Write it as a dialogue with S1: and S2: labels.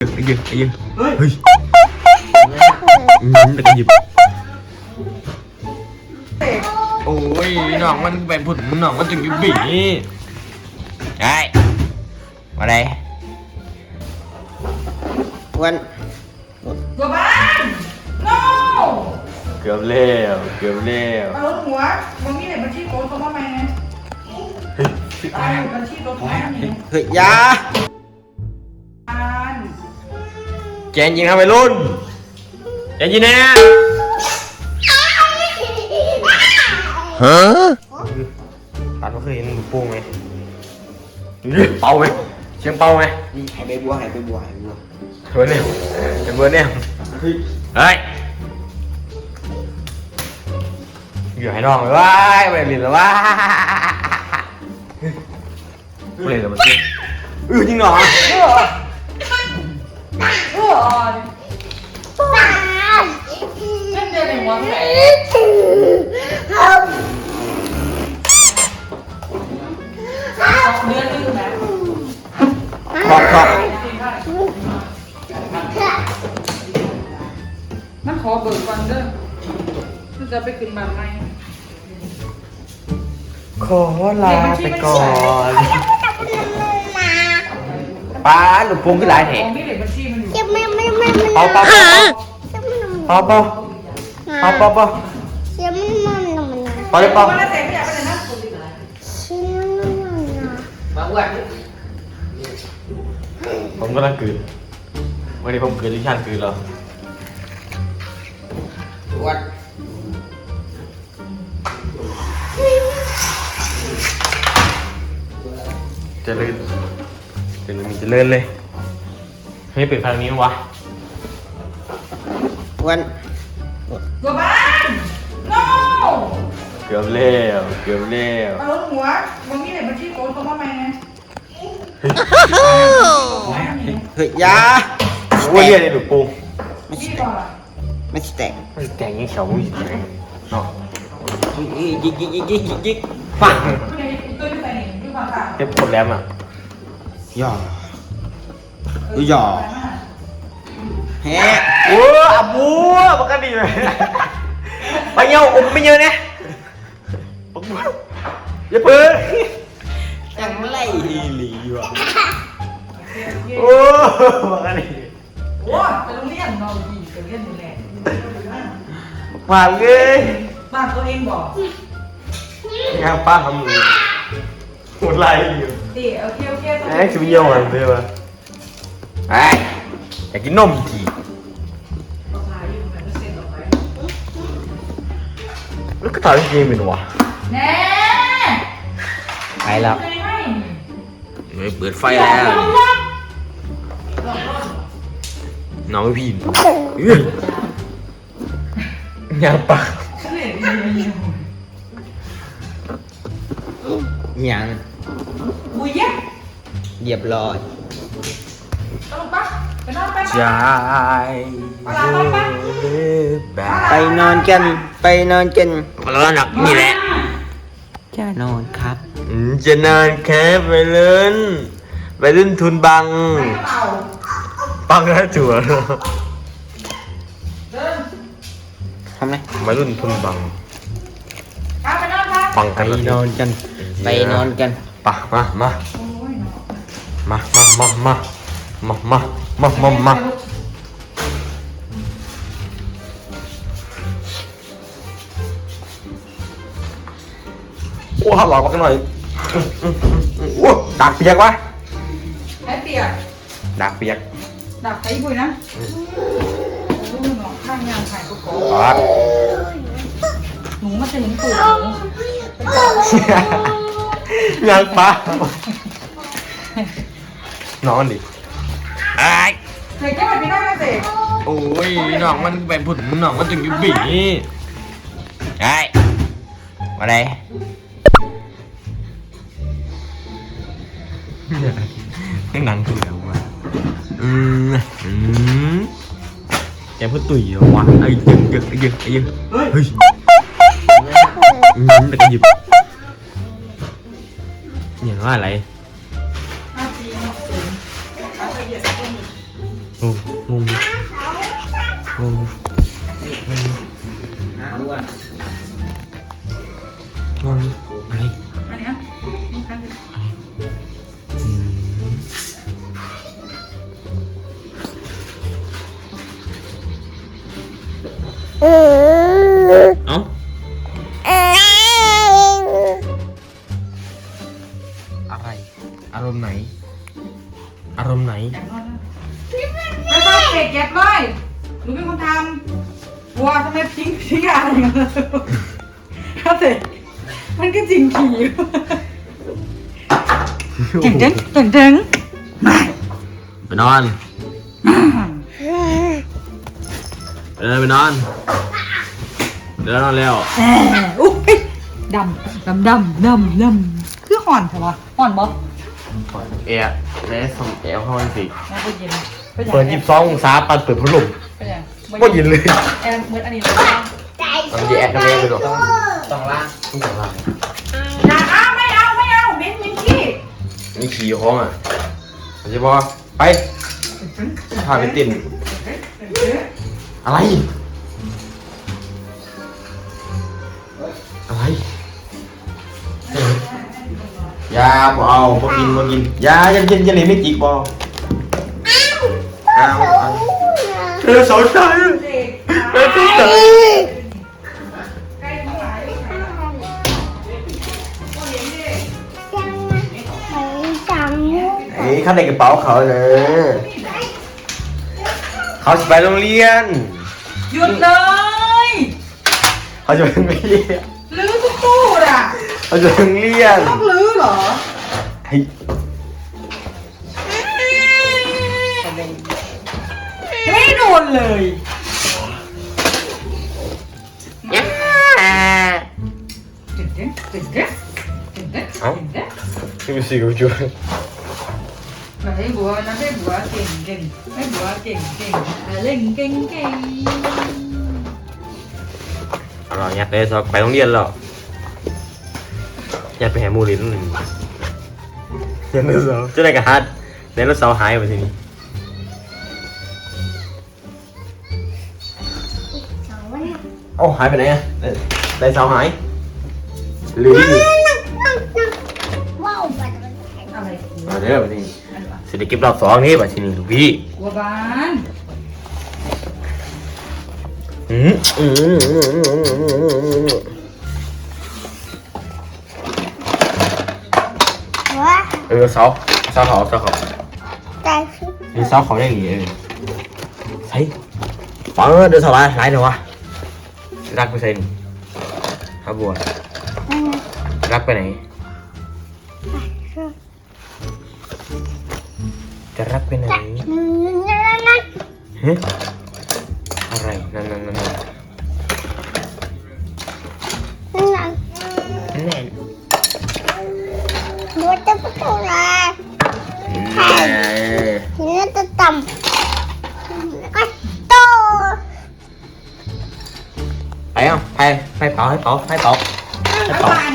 S1: ไอ้ยืนไอ้ยืนเฮ้ยอืมแต่ก็หยิบ โอ้ยน้องมันไปผุดน้องมันจึงหยิบบีไอ้มาไหน
S2: วัน
S3: ตัวบ้าน no
S1: เกือบแล้วเกือบแล้ว
S3: เอารถหัวมึงมีไหนบัญชีโต๊ะตัวมาไหมนะตายบัญชีโต๊ะตัวนี้
S2: เฮ้ยอยา
S1: แกนยิงทำไมรุ่นแกนยิงแน่ฮะตัดมาเคยเห็นลูกโป่งไหมนี่เป่าไหมเสียงเป่าไหม
S2: นี่หายไปบัวหายไปบัวหายไปบัว
S1: เบอร์เนี่ยเบอร์เนี่ยเฮ้ยเฮ้ยอยู่ให้น้องเลยว้ายไปเรียนแล้วว้ายไปเรียนแล้วมันสิเออจริงเหรอ
S3: เออเออเล่นเดือนไหนวะไหนเดือนนึงนะ
S2: ขอบขอบ
S3: มันขอเบิกก่อนเด้อมันจะไปขึ้นบ้านใหม่
S1: ขอลาไปก่อนป้าหลูกโป่งขึ้นหลายแห่
S3: ของที่ เด็กบัญชีมันอ
S4: ปะไม่ไม่ไม่ไม่
S1: เปาเปา
S4: จะไม่น
S1: เปาเป่าเปาเปาเปา
S4: จะไม่นอะ
S1: เปาเลยเปา
S3: วันละแสนไม่อยากไปไหนนะ
S4: ชินนอนนี้
S1: ผมกำลังกลืนวันนี้ผมกลืนลิชันกลืนเหรอ
S2: อ้วน
S1: เจะเล่นเจะเลื่อนจะเล่นเลย ให้เปิดฟังนี้วะ
S2: อ้วน
S3: ตัวบ้าน no
S1: เกือบแล้วเกือบแล้ว
S3: เอารถหัวมึงมีไหนบัญชีโต๊ะตัวมาไหมนะ
S2: เฮ้ยอยา
S1: โอ้ยเรียนในลูกโป่ง
S2: ไม่
S3: ที่
S2: ใช่
S3: ก่อน
S2: ไม่ใช่แตก
S1: มันแต่งยังเฉาไม่แตงเนาะ
S2: เฮ้ยยิกยิกยิกยิกยิกยิกปัง
S3: ตัวนี้ตัวนี้ใส่หนึ่งอยู่ฝั่งต่าง
S1: เก็บกดแรมอะ
S2: ย่อเฮ้ยย่อแฮะ
S1: โอ้อาบูปกติเลยไปเยาอมไม่เยอะเนี่ยปกติอย่าเพิ่ง
S2: จังไร
S1: อีหลีว่ะโอ้ปกติ
S3: โอ้ไปโรงเรียนนอนดีไปเรียนอยู่แหละ
S1: มาเลย
S3: บ้านตัวเองบอก
S1: งานป้าทำมือหมดลายอยู่
S3: ตีโอเคโอเค
S1: ไอ้ชิบเยี่ยวมันเลยวะ ไอ้อยากกินนมทีแล้วก็ตอนที่ยิงเป็นวะ
S3: แน่
S2: ไปแล้ว
S3: ไม่ให้
S1: ไม่เปิดไฟแล้วน้องพี่ยางปาก
S2: ยัง
S3: บุยเย็บ
S2: เรียบร้อย
S3: ต้องปะไปนอนไป
S1: ใจ
S2: ไปนอนกัน ไปนอนกัน
S1: แล้วหนักนี่แหละ
S2: จะนอนครับ
S1: อืมจะนานแค่ไปเล่นไปเล่นทุนบัง
S3: ไปกระเป๋า
S1: ปังแล้วจั่ว
S3: เดิน
S2: ทำไร
S1: มารุ่นทุนบัง
S3: กาไปนอนปะ
S1: ปัง
S2: ไป
S1: กัน
S2: นอนกัน ไปนอนกัน
S1: ปะมามา
S3: โอ้ยเนาะ
S1: มามามามา มามามามามาโอ้หลอกกันหน่อยโอ้ดักเปียกวะ
S3: ไอ้เปียก
S1: ดักเปียก
S3: ดักไอ้บุยนะลูกน้องข้างยางถ่ายกุ๊กโก้
S1: อ๋อ
S3: หนูมันจะเห็นตูดหนู
S1: ยังปะนอนดิ ไอ้
S3: เด็กแค่ไปได้นะเด็ก
S1: โอ้ยน้องมันไปผุดน้องมันจึงอยู่บีไอ้มาไหนยังหนังคือแล้ววะอืมอืมแกพูดตุ๋ยเหรอวะไอ้ยึงยึงไอ้ยึงไอ้ยึงเฮ้ยอืมแต่ก็หยิบอย่างว่าอะไร
S2: อะ
S1: งงอะไร
S3: อันนี้ยนี่ค่ะ
S1: อืม
S4: เออ
S1: เอ้า
S4: ออ
S1: อะไร อารมณ์ไหน อารมณ์ไหน
S3: ไม่ต้องเก็บเก็บเลยหนูเป็นคนทำ วัวทำไมทิ้งทิ้งอะไรอย่างเงี้ยครับเสร็จมันก็จริงขี่เจ๋งเจ๋งเจ๋งเจ๋งมา
S1: ไปนอนเดินไปนอนเดินนอนแล้ว
S3: แหมอุ้ยดำดำดำดำดำคือห่อนเหรอวะห่อนบ๊อบ
S1: เอะแม่ส่งแอลเข้ามาสิ
S3: แม่ไปยิน
S1: เปิดยิบซององศาปันเปิดพัดลม
S3: ไปยัง
S1: ไม่ยินเลย
S3: แอนเหมือนอันนี้เลย
S1: มันจะแอดกันเองไปหรอ
S2: ต้องล่าง
S1: ต้องสั่งลาย
S3: อย่าเอาไม่เอาไม่เอาเม้นเม้นขี้
S1: นี่ขี่ของอะมันจะบอกไปพาไปติ่นอะไร อะไรเฮ้ยยาบ่เอาบ่กินบ่กินยายันกินยันเลยไม่จิกบ่อ้าวอ้าว เธอสนใจ
S3: เด็ก
S1: เธอสนใจ
S3: ใกล้ทั้งหลาย
S4: จัง
S1: เฮ้ยเข้าในกระเป๋าเขาเลย เขาจะไปโรงเรียน
S3: หยุดเลย
S1: เขาจะไปโรงเรียน
S3: ลื้อตู้อะ
S1: เขาจะไปโรงเรียน
S3: ต้องลื้อเหรอ
S1: เฮ้ย
S3: ไม่โด นเลยเด็กเด็กเด็กเด็กเด็กเด็ก
S1: เอ้า
S3: เด็ก
S1: ที่มีสิ่งกูช่วย
S3: แบบให้บัวนะให้บัวเก่งเก่งให้บัวเก่งเก่งเล่นเก่งเก่ง
S1: เอาล่ะยัดเลยสอบไปโรงเรียนแล้วยั
S4: วัน
S1: เอ้าหายไปไหนอะเอ้ยได้เสาร์หายหรือ
S4: ว้าวไปไป
S3: อะไร
S1: มาเด้อไปทีนี้เสร็จเก็บรอบสองนี่ไปทีนี้ลูกพี่
S3: บัวบาน
S1: อืมอืมอืมอืมอืมอืมอืม
S4: ว้า
S1: เออเสาเสาเขาเสาเขา
S4: แต่คือ
S1: นี่เสาเขาได้หนีเออใส่ฟังเดินสบายหลายเดี๋ยววะ รักไปใส่นี่ครับบัวรักไปไหน จะรักไปไหน
S4: นั่นนั่นนั่น
S1: ฮะ ไปอะไปไปเผาให้เผาให้เผาให้